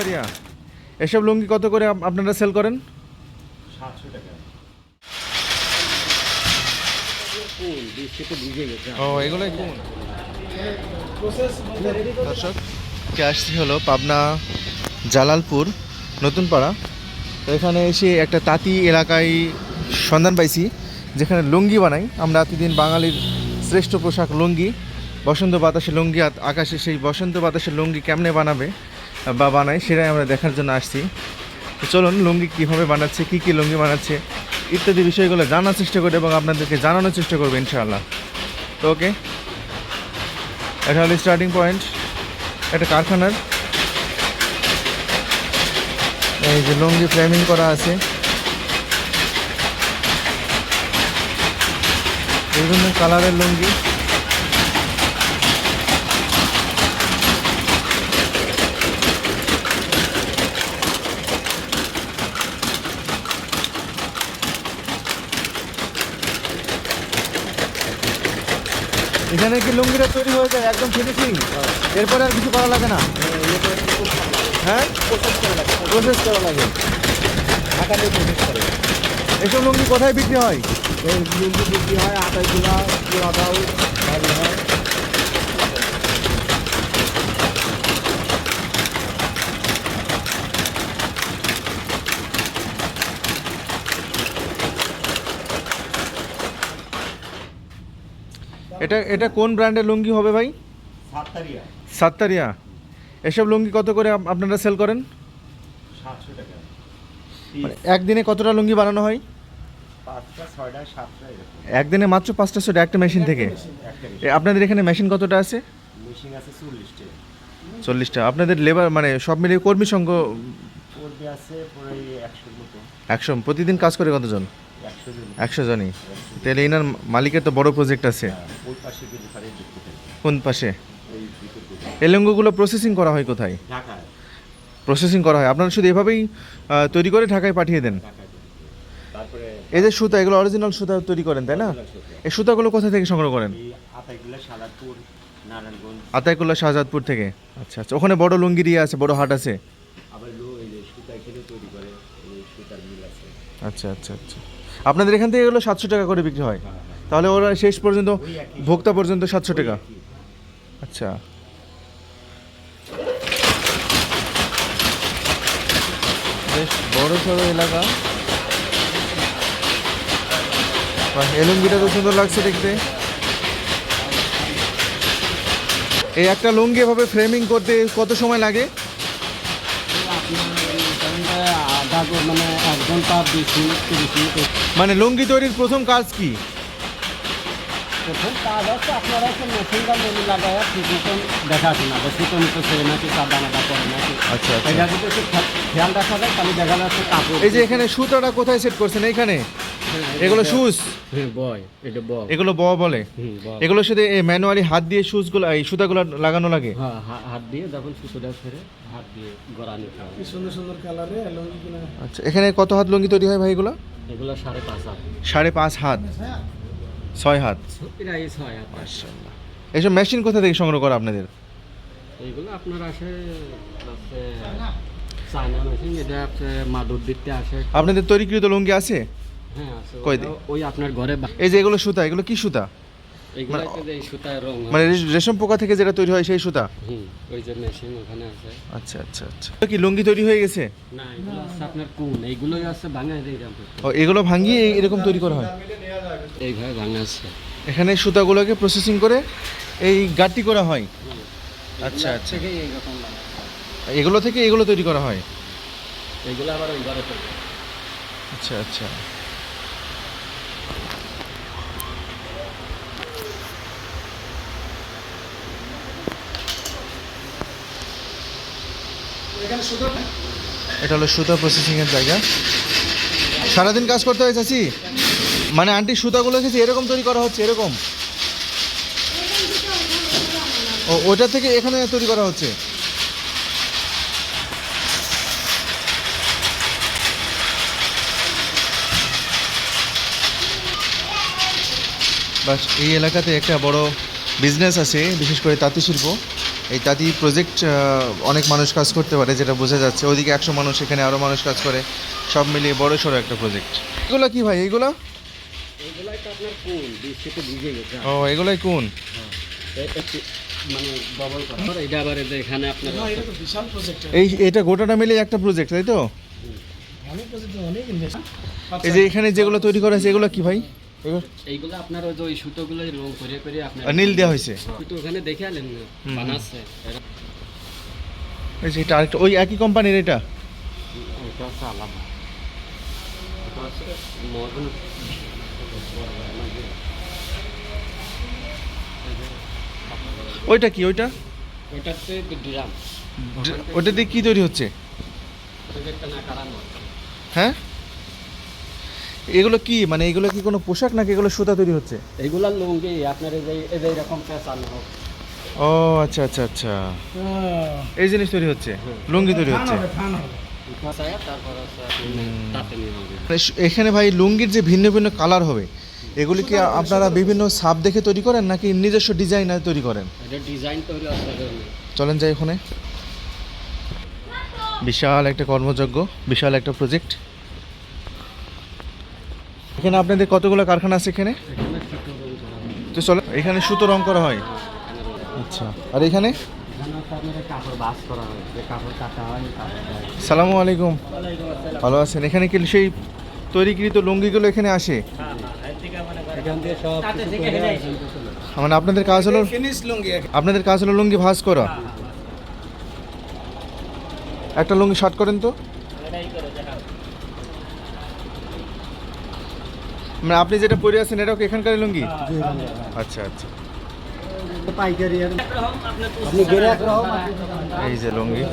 সাতটারিয়া এসব লুঙ্গি কত করে আপনারা সেল করেন? ও দর্শক কে আসছি হলো পাবনা, জালালপুর নতুন পাড়া তো এখানে এসে একটা তাঁতি এলাকায় সন্ধান পাইছি, যেখানে লুঙ্গি বানাই। আমরা এতদিন বাঙালির শ্রেষ্ঠ পোশাক লুঙ্গি, বসন্ত বাতাসে লুঙ্গি আকাশে সেই বসন্ত বাতাসে লুঙ্গি কেমনে বানাবে? বা বানায় সেটাই আমরা দেখার জন্য আসছি। তো চলুন, লুঙ্গি কীভাবে বানাচ্ছে, কী কী লুঙ্গি বানাচ্ছে, ইত্যাদি বিষয়গুলো জানার চেষ্টা করব এবং আপনাদেরকে জানানোর চেষ্টা করব ইনশাআল্লাহ। তো ওকে, এটা হলো স্টার্টিং পয়েন্ট একটা কারখানার। এই যে লুঙ্গি ফ্রেমিং করা আছে। বিভিন্ন কালারের লুঙ্গি। এখানে কি লুঙ্গিটা তৈরি হয়ে যায়? একদম ফিনিশিং এরপরে আর কিছু করা লাগে না? হ্যাঁ? প্রসেস করা লাগে। করে এসব লুঙ্গি কোথায় বিক্রি হয়? এই লুঙ্গি বিক্রি হয় আটাই জেলা হাউস হয় এটা এটা কোন ব্র্যান্ডের লুঙ্গি হবে ভাই? সাত্তারিয়া। এসব লুঙ্গি কত করে আপনারা সেল করেন? সাতশো টাকা। মানে একদিনে কতটা লুঙ্গি বানানো হয়? ছয়টা একদিনে মাত্র পাঁচটা সেট একটা মেশিন থেকে? আপনাদের এখানে মেশিন কতটা আছে? মেশিন আছে চল্লিশটা। চল্লিশটা। আপনাদের লেবার মানে সব মিলিয়ে কর্মী মতো। একশো। প্রতিদিন কাজ করে কতজন? একশো জন একশো জনই। তাহলে এনার মালিকের তো বড় প্রজেক্ট আছে। কোন পাশে? এই ভিতর দিকে এই লুঙ্গিগুলো প্রসেসিং করা হয় কোথায়? প্রসেসিং করা হয়। আপনারা শুধু এভাবেই তৈরি করে ঢাকায় পাঠিয়ে দেন? এই যে সুতা এগুলো অরিজিনাল সুতা তৈরি করেন তাই না? এই সুতাগুলো কোথা থেকে সংগ্রহ করেন? আতাইকুল্লা শাহজাদপুর থেকে? আচ্ছা আচ্ছা। ওখানে বড় লুঙ্গি দিয়ে আছে বড় হাট আছে। আচ্ছা আচ্ছা আচ্ছা। আপনাদের এখান থেকে এগুলো সাতশো টাকা করে বিক্রি হয়। তাহলে ওরা শেষ পর্যন্ত ভোক্তা পর্যন্ত সাতশো টাকা। আচ্ছা। বেশ বড় সড়ো এলাকা। বাহ, এই লুঙ্গিটা তো সুন্দর লাগছে দেখতে। এই একটা লুঙ্গি এভাবে ফ্রেমিং করতে কত সময় লাগে? মানে এক ঘণ্টা বিশ মিনিট তিরিশ মিনিট মানে লুঙ্গি তৈরির প্রথম কাজ কি? প্রথম কাজ হচ্ছে আপনারা হচ্ছে মেশিন বা মেনু লাগায় ঠিক মতন দেখাশোনা বা সুতো তো ছেড়ে নাকি সাদা মাদা করে নাকি। আচ্ছা আচ্ছা। এটা যদি একটু খেয়াল রাখা যায় তাহলে দেখা যাচ্ছে কাপড় এই যে এখানে সুতাটা কোথায় সেট করছেন? এইখানে? এগুলো শুজ হ্যাঁ বয় এটা বয় এগুলো ব বলে? এগুলোর সাথে ম্যানুয়ালি হাত দিয়ে শুজগুলো এই সুতাগুলো লাগানো লাগে? হ্যাঁ হাত দিয়ে যখন সুতোটা ছেড়ে হাত দিয়ে গড়া নিতে সুন্দর সুন্দর কালারে লুঙ্গি কিনা আচ্ছা এখানে কত হাত লুঙ্গি তৈরি হয় ভাই এগুলো? এগুলো সাড়ে পাঁচ হাত। সাড়ে পাঁচ হাত? ছয় হাত? প্রায় ছয় হাত। মাশাআল্লাহ। এইসব মেশিন কোথা থেকে সংগ্রহ করা আপনাদের? এইগুলো আপনার আসে আছে চায়না মেশিন এটা আছে মাদুর দিতে আসে। আপনাদের তৈরিকৃত লুঙ্গি আছে? হ্যাঁ আছে ওই আপনার ঘরে এই যে এগুলো সুতা এগুলো কি সুতা? হয়। মানে রেশম পোকা থেকে যেটা তৈরি হয় সেই সুতা? ওই যে মেশিন ওখানে আছে। আচ্ছা আচ্ছা আচ্ছা। কি লুঙ্গি তৈরি হয়ে গেছে? না এগুলো আপনার কোন? এইগুলোই আছে ভাঙা ও এগুলো ভাঙিয়ে এই- এরকম তৈরি করা হয়? এইভাবে ভাঙা আছে এখানে সুতাগুলোকে প্রসেসিং করে এই গাঁটটি করা হয়? আচ্ছা আচ্ছা। এগুলো থেকে এগুলো তৈরি করা হয়? এইগুলো আবার ওই ঘরে আচ্ছা আচ্ছা। এটা হলো সুতা প্রসেসিং এর জায়গা। সারাদিন কাজ করতে হয় চাচি। মানে আন্টি সুতাগুলো এসেছে এরকম তৈরি করা হচ্ছে, এরকম। ও ওটা থেকে এখানে তৈরি করা হচ্ছে। বাস, এই এলাকাতে একটা বড় বিজনেস আছে, বিশেষ করে তাঁতি শিল্প এই তাঁতি প্রজেক্ট অনেক মানুষ কাজ করতে পারে যেটা বোঝা যাচ্ছে। ওদিকে একশো মানুষ এখানে আরও মানুষ কাজ করে। সব মিলিয়ে বড় সড়ো একটা প্রজেক্ট এগুলো কি ভাই? এইগুলো এইগুলাই তো আপনার কোন? বৃষ্টিতে ভিজে গেছে। ও এগুলোই কোন? একটু মানে এই এখানে এটা তো বিশাল প্রজেক্ট এই এটা গোটাটা মিলে একটা প্রজেক্ট তাই তো? অনেক প্রজেক্ট অনেক ইনভেস্ট এই যে এখানে যেগুলো তৈরি করা হয়েছে এগুলো কি ভাই? এগুলো এইগুলো আপনার ওই যে ওই সুতোগুলো রং করে করে আপনার নীল দেওয়া হয়েছে। সুতো ওখানে দেখে আলেন বানাচ্ছে। এই আরেকটা ওই একই কোম্পানির এটা? এটা হচ্ছে আলাদা। এটা হচ্ছে মদন ওইটা কি ওইটা? হচ্ছে ড্রাম। ওটা দিয়ে কি তৈরি হচ্ছে? হ্যাঁ? এগুলো কি? মানে এগুলো কি কোনো পোশাক নাকি এগুলো সুতা তৈরি হচ্ছে? এইগুলা লুঙ্গি আপনার এই যে এই যে এরকম হোক। ও আচ্ছা আচ্ছা আচ্ছা। এই জিনিস তৈরি হচ্ছে? লুঙ্গি তৈরি হচ্ছে? মানে এখানে ভাই লুঙ্গির যে ভিন্ন ভিন্ন কালার হবে এগুলি কি আপনারা বিভিন্ন সাপ দেখে তৈরি করেন নাকি নিজস্ব ডিজাইনার তৈরি করেন? ডিজাইন চলেন যাই ওখানে। বিশাল একটা কর্মযজ্ঞ বিশাল একটা প্রজেক্ট এখানে আপনাদের কতগুলো কারখানা আছে এখানে? এখানে সুতো রং করা হয়। তো চলো এখানে সুতো রং করা হয়? আচ্ছা আর এখানে? এখানে হচ্ছে আপনার কাপড় বাস করা হয় যে কাপড় কাটা হয় কাপড় দেয়। সালামু আলাইকুম। ভালো আছেন? এখানে কি সেই তৈরিকৃত লুঙ্গিগুলো এখানে আসে। মানে আপনাদের কাজ হলো লুঙ্গি আপনাদের কাজ হলো লুঙ্গি ভাঁজ করা। একটা লুঙ্গি শার্ট করেন তো। মানে আপনি যেটা পরে আছেন এটাও কি এখানকার লুঙ্গি? আচ্ছা আচ্ছা। পাইকারি আর আপনি গেরাক রহম এই যে লুঙ্গি।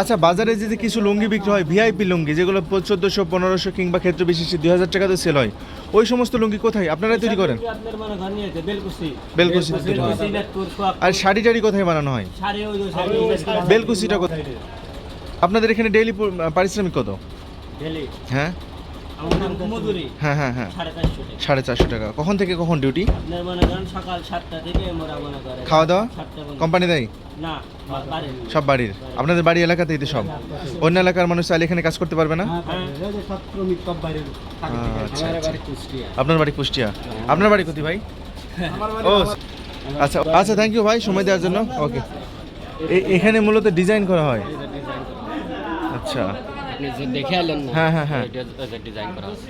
আচ্ছা বাজারে যে যে কিছু লুঙ্গি বিক্রি হয় ভিআইপি লুঙ্গি যেগুলো চোদ্দোশো পনেরোশো কিংবা ক্ষেত্র বিশেষে দুই হাজার টাকাতে সেল হয় ওই সমস্ত লুঙ্গি কোথায়? আপনারাই তৈরি করেন? মনে বেলকুসি তৈরি হয়। আর শাড়ি টাড়ি কোথায় বানানো হয়? বেলকুচিটা কোথায়? আপনাদের এখানে ডেইলি পারিশ্রমিক কত? হ্যাঁ? হ্যাঁ হ্যাঁ হ্যাঁ। সাড়ে চারশো টাকা। কখন থেকে কখন ডিউটি আপনার সকাল সাতটা থেকে খাওয়া দাওয়া? কোম্পানি দেয়? না সব বাড়ির। আপনাদের বাড়ি এলাকাতেই তো সব। অন্য এলাকার মানুষ চাইলে এখানে কাজ করতে পারবে না? সব বাইরে থাকে আচ্ছা, আচ্ছা। আপনার বাড়ি কুষ্টিয়া? আপনার বাড়ি কোথায় ভাই? ও আচ্ছা আচ্ছা থ্যাংক ইউ ভাই সময় দেওয়ার জন্য। ওকে এখানে মূলত ডিজাইন করা হয়। আচ্ছা। আপনি যে দেখে আলেন না হ্যাঁ, হ্যাঁ, হ্যাঁ। এটা ডিজাইন করা আছে।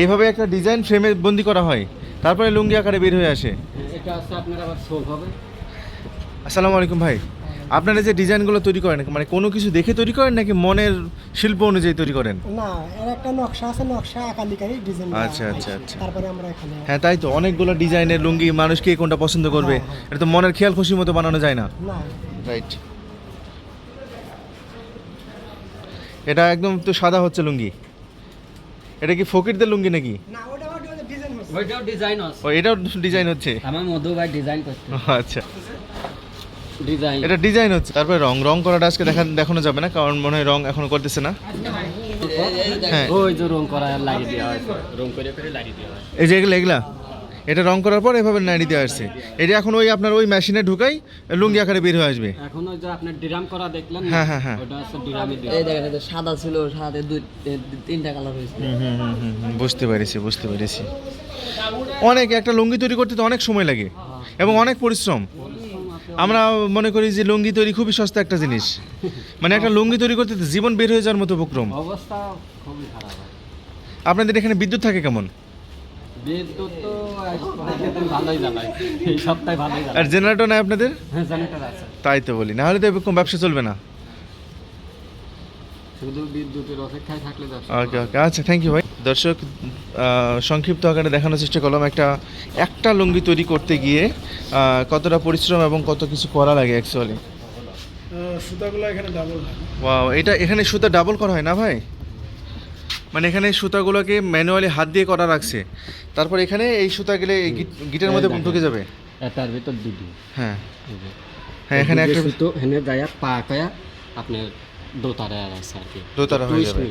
এইভাবে একটা ডিজাইন ফ্রেমে বন্দি করা হয় তারপরে লুঙ্গি আকারে বের হয়ে আসে। এটা আছে আপনার আবার শোক হবে। আসসালামু আলাইকুম ভাই। আপনারা যে ডিজাইনগুলো তৈরি করেন মানে কোনো কিছু দেখে তৈরি করেন নাকি মনের শিল্প অনুযায়ী তৈরি করেন? না এর একটা নকশা আছে নকশা আকালিকারই ডিজাইন আচ্ছা, আচ্ছা, আচ্ছা। তারপরে আমরা এখানে হ্যাঁ তাই তো অনেকগুলো ডিজাইনের লুঙ্গি মানুষ কে কোনটা পছন্দ করবে হ্যাঁ, এটা তো মনের খেয়াল খুশির মতো বানানো যায় না। না। রাইট এটা একদম তো সাদা হচ্ছে লুঙ্গি। এটা কি ফকিরদের লুঙ্গি নাকি? না ওটা ওটা ডিজাইন হচ্ছে। ওইটাও ডিজাইন আছে। এটাও ডিজাইন হচ্ছে। আমার মধু ভাই ডিজাইন করতে ও, আচ্ছা। ডিজাইন এটা ডিজাইন হচ্ছে। তারপরে রং রং করাটা আজকে দেখা দেখানো যাবে না কারণ মনে হয় রং এখনও করতেছে না। হ্যাঁ। ওই যে রং করা লাগিয়ে দেওয়া হয় রং করে করে লাগিয়ে দেওয়া হয় এই যে এগুলো এগুলা? এটা রং করার পর এভাবে নাড়ি দিয়ে আসছে। এটা এখন ওই আপনার ওই মেশিনে ঢুকাই লুঙ্গি আকারে বের হয়ে আসবে। এখন ওই যে আপনার ডিরাম করা দেখলেন হ্যাঁ, হ্যাঁ, হ্যাঁ। ওটা হচ্ছে ডিরামে এই দেখেন এটা সাদা ছিল সাথে দুই তিনটা কালার হয়েছে। হুম হুম হুম বুঝতে পেরেছি বুঝতে পেরেছি। অনেক একটা লুঙ্গি তৈরি করতে তো অনেক সময় লাগে এবং অনেক পরিশ্রম। আমরা মনে করি যে লুঙ্গি তৈরি খুবই সস্তা একটা জিনিস। মানে একটা লুঙ্গি তৈরি করতে তো জীবন বের হয়ে যাওয়ার মতো উপক্রম। অবস্থা খুবই খারাপ। আপনাদের এখানে বিদ্যুৎ থাকে কেমন? বিদ্যুৎ তো ভালোই জ্বালায়। এই সপ্তাহে ভালোই আর জেনারেটর নাই আপনাদের? হ্যাঁ জেনারেটর আছে। তাই তো বলি। নাহলে তো এরকম ব্যবসা চলবে না। শুধু বিদ্যুতের অপেক্ষায় থাকলে ওকে ওকে আচ্ছা থ্যাংক ইউ ভাই। দর্শক সংক্ষিপ্ত আকারে দেখানোর চেষ্টা করলাম একটা একটা লুঙ্গি তৈরি করতে গিয়ে কতটা পরিশ্রম এবং কত কিছু করা লাগে অ্যাকচুয়ালি সুতাগুলো এখানে ডাবল ওয়াও এটা এখানে সুতা ডাবল করা হয় না ভাই? মানে এখানে সুতাগুলোকে ম্যানুয়ালি হাত দিয়ে করা রাখছে। তারপর এখানে এই সুতা গেলে এই গিট- গিটের মধ্যে দেখেন। ঢুকে যাবে। তার ভিতর দুটি হ্যাঁ। হ্যাঁ এখানে একটা সুতো হেনে যায় পা কয়া আপনার দোতারা আছে আর কি। দোতারা হয়ে যাবে।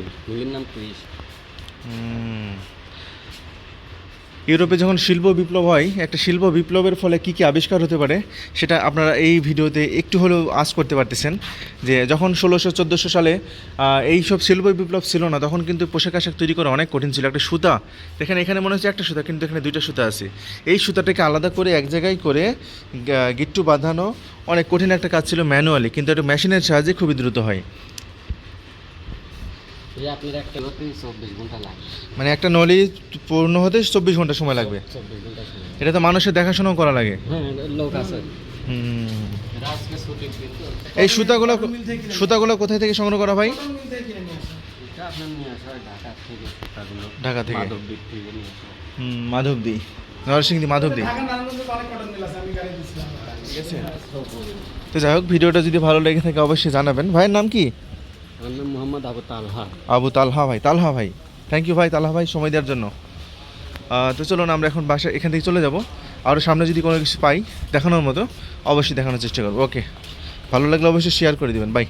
নাম টুইস্ট। হুম। ইউরোপে যখন শিল্প বিপ্লব হয়, একটা শিল্প বিপ্লবের ফলে কী কী আবিষ্কার হতে পারে, সেটা আপনারা এই ভিডিওতে একটু হলেও আজ করতে পারতেছেন। যে যখন ষোলোশো, চোদ্দোশো সালে এই সব শিল্প বিপ্লব ছিল না, তখন কিন্তু পোশাক আশাক তৈরি করা অনেক কঠিন ছিল। একটা সুতা এখানে এখানে মনে হচ্ছে একটা সুতা, কিন্তু এখানে দুইটা সুতা আছে। এই সুতাটাকে আলাদা করে এক জায়গায় করে গিট্টু বাঁধানো অনেক কঠিন একটা কাজ ছিল ম্যানুয়ালি, কিন্তু এটা মেশিনের সাহায্যে খুবই দ্রুত হয়। আপনার একটা চব্বিশ ঘণ্টা লাগে মানে একটা নলি পূর্ণ হতে চব্বিশ ঘণ্টা সময় লাগবে। চব্বিশ ঘণ্টা সময় এটা তো মানুষের দেখাশোনাও করা লাগে। হ্যাঁ লোক আছে। তো। এই সুতাগুলো সুতাগুলো কোথায় থেকে সংগ্রহ করা ভাই? হয় ঢাকা থেকে হয়। মাধবদী। নরসিংদী মাধবদী। তো যাই হোক ভিডিওটা যদি ভালো লেগে থাকে অবশ্যই জানাবেন। ভাইয়ের নাম কি? আমার নাম মোহাম্মদ আবু তালহা। আবু তালহা ভাই তালহা ভাই। থ্যাংক ইউ ভাই, তালহা ভাই, সময় দেওয়ার জন্য। তো চলুন আমরা এখন বাসা এখান থেকে চলে যাব। আরও সামনে যদি কোনো কিছু পাই দেখানোর মতো, অবশ্যই দেখানোর চেষ্টা করব। ওকে ভালো লাগলে অবশ্যই শেয়ার করে দেবেন। বাই